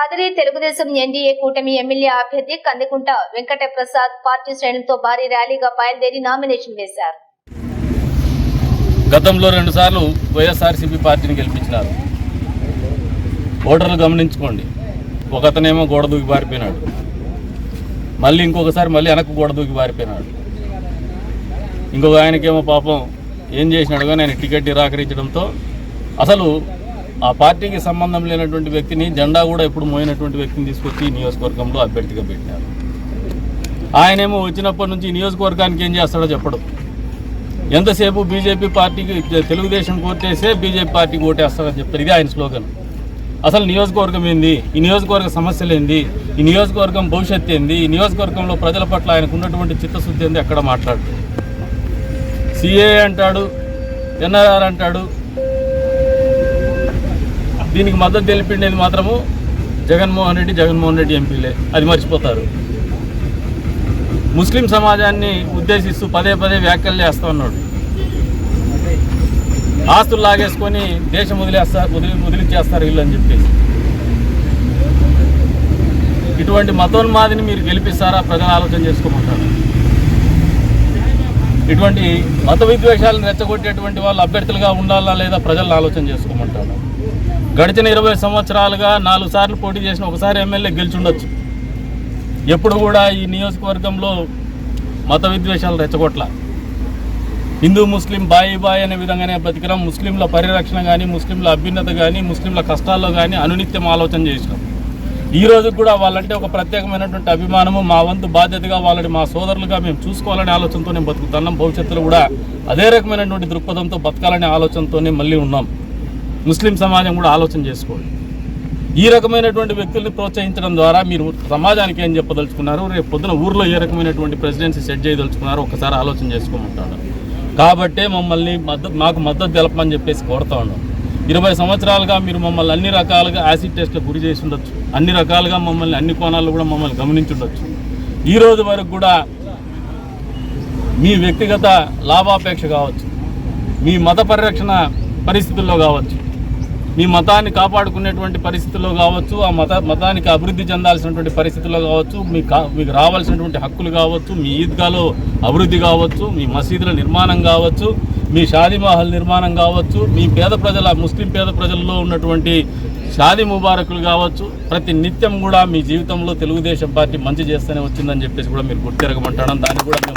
Kadiri Telugu Desam NDA కూటమి MLA అభ్యర్థి Kandikunta Venkata Prasad party శ్రేణులతో భారీ ర్యాలీగా బయలుదేరి నామినేషన్ వేశారు. గతంలో రెండుసార్లు వైఎస్ఆర్సీపీ పార్టీని గెలిపించినారు. ఓటర్లు గమనించుకోండి. ఒకతనేమో గోడ దూకి పారిపోయినాడు. మళ్ళీ ఇంకొకసారి మళ్ళీ వెనక్కు గోడ దూకి పారిపోయినాడు. ఇంకొక ఆయనకేమో పాపం ఏం చేసినాడు కానీ ఆయన టికెట్ నిరాకరించడంతో అసలు ఆ పార్టీకి సంబంధం లేనటువంటి వ్యక్తిని జెండా కూడా ఎప్పుడు మోయినటువంటి వ్యక్తిని తీసుకొచ్చి ఈ నియోజకవర్గంలో అభ్యర్థిగా పెట్టినారు. ఆయనేమో వచ్చినప్పటి నుంచి నియోజకవర్గానికి ఏం చేస్తాడో చెప్పడు. ఎంతసేపు బీజేపీ పార్టీకి తెలుగుదేశం కోటేసే బీజేపీ పార్టీకి ఓటేస్తాడని చెప్తారు ఇది ఆయన స్లోగన్. అసలు నియోజకవర్గం ఏంది? ఈ నియోజకవర్గ సమస్యలు ఏంది? ఈ నియోజకవర్గం భవిష్యత్తు ఏంది? ఈ నియోజకవర్గంలో ప్రజల పట్ల ఆయనకు ఉన్నటువంటి చిత్తశుద్ధి ఏంది? ఎక్కడ మాట్లాడు సిఏ అంటాడు ఎన్ఆర్ఆర్ అంటాడు దీనికి మద్దతు తెలిపిండేది మాత్రము జగన్మోహన్ రెడ్డి జగన్మోహన్ రెడ్డి ఎంపీలే. అది మర్చిపోతారు. ముస్లిం సమాజాన్ని ఉద్దేశిస్తూ పదే పదే వ్యాఖ్యలు చేస్తూ ఉన్నాడు. ఆస్తులు లాగేసుకొని దేశం వదిలేస్తారు వదిలి వదిలిచ్చేస్తారు వీళ్ళు అని చెప్పేసి. ఇటువంటి మతోన్మాదిని మీరు గెలిపిస్తారా? ప్రజలు ఆలోచన చేసుకోమంటారు? ఇటువంటి మత విద్వేషాలను రెచ్చగొట్టేటువంటి వాళ్ళు అభ్యర్థులుగా ఉండాలా లేదా ప్రజలను ఆలోచన చేసుకోమంటారు? గడిచిన ఇరవై సంవత్సరాలుగా నాలుగు సార్లు పోటీ చేసిన ఒకసారి ఎమ్మెల్యే గెలిచుండొచ్చు. ఎప్పుడు కూడా ఈ నియోజకవర్గంలో మత విద్వేషాలు రెచ్చగొట్ల. హిందూ ముస్లిం బాయి బాయ్ అనే విధంగానే బతికినాం ముస్లింల పరిరక్షణ కానీ ముస్లింల అభ్యున్నత కానీ ముస్లింల కష్టాల్లో కానీ అనునిత్యం ఆలోచన చేసినాం. ఈ రోజు కూడా వాళ్ళంటే ఒక ప్రత్యేకమైనటువంటి అభిమానము మా వంతు బాధ్యతగా వాళ్ళని మా సోదరులుగా మేము చూసుకోవాలనే ఆలోచనతోనే బతుకుతున్నాం. భవిష్యత్తులో కూడా అదే రకమైనటువంటి దృక్పథంతో బతకాలనే ఆలోచనతోనే మళ్ళీ ఉన్నాం. ముస్లిం సమాజం కూడా ఆలోచన చేసుకోండి ఈ రకమైనటువంటి వ్యక్తుల్ని ప్రోత్సహించడం ద్వారా మీరు సమాజానికి ఏం చెప్పదలుచుకున్నారు? రేపు పొద్దున ఊర్లో ఏ రకమైనటువంటి ప్రెసిడెన్సీ సెట్ చేయదలుచుకున్నారో ఒకసారి ఆలోచన చేసుకోమంటాడు కాబట్టే మమ్మల్ని మద్దతు మాకు మద్దతు తెలపమని చెప్పేసి కోరుతా ఉన్నాం. ఇరవై సంవత్సరాలుగా మీరు మమ్మల్ని అన్ని రకాలుగా యాసిడ్ టెస్ట్లకు గురి చేసి ఉండొచ్చు. అన్ని రకాలుగా మమ్మల్ని అన్ని కోణాల్లో కూడా మమ్మల్ని గమనించుండొచ్చు ఈ రోజు వరకు కూడా మీ వ్యక్తిగత లాభాపేక్ష కావచ్చు. మీ మత పరిరక్షణ పరిస్థితుల్లో కావచ్చు. మీ మతాన్ని కాపాడుకునేటువంటి పరిస్థితుల్లో కావచ్చు ఆ మత మతానికి అభివృద్ధి చెందాల్సినటువంటి పరిస్థితుల్లో కావచ్చు మీ కా- మీకు రావాల్సినటువంటి హక్కులు కావచ్చు మీ ఈద్గాలో అభివృద్ధి కావచ్చు మీ మసీదుల నిర్మాణం కావచ్చు మీ షాదీ మహల్ నిర్మాణం కావచ్చు మీ పేద ప్రజల ముస్లిం పేద ప్రజల్లో ఉన్నటువంటి షాదీ ముబారకులు కావచ్చు ప్రతి నిత్యం కూడా మీ జీవితంలో తెలుగుదేశం పార్టీ మంచి చేస్తూనే వచ్చిందని చెప్పేసి కూడా మీరు గుర్తిరగమంటాను దాన్ని కూడా మేము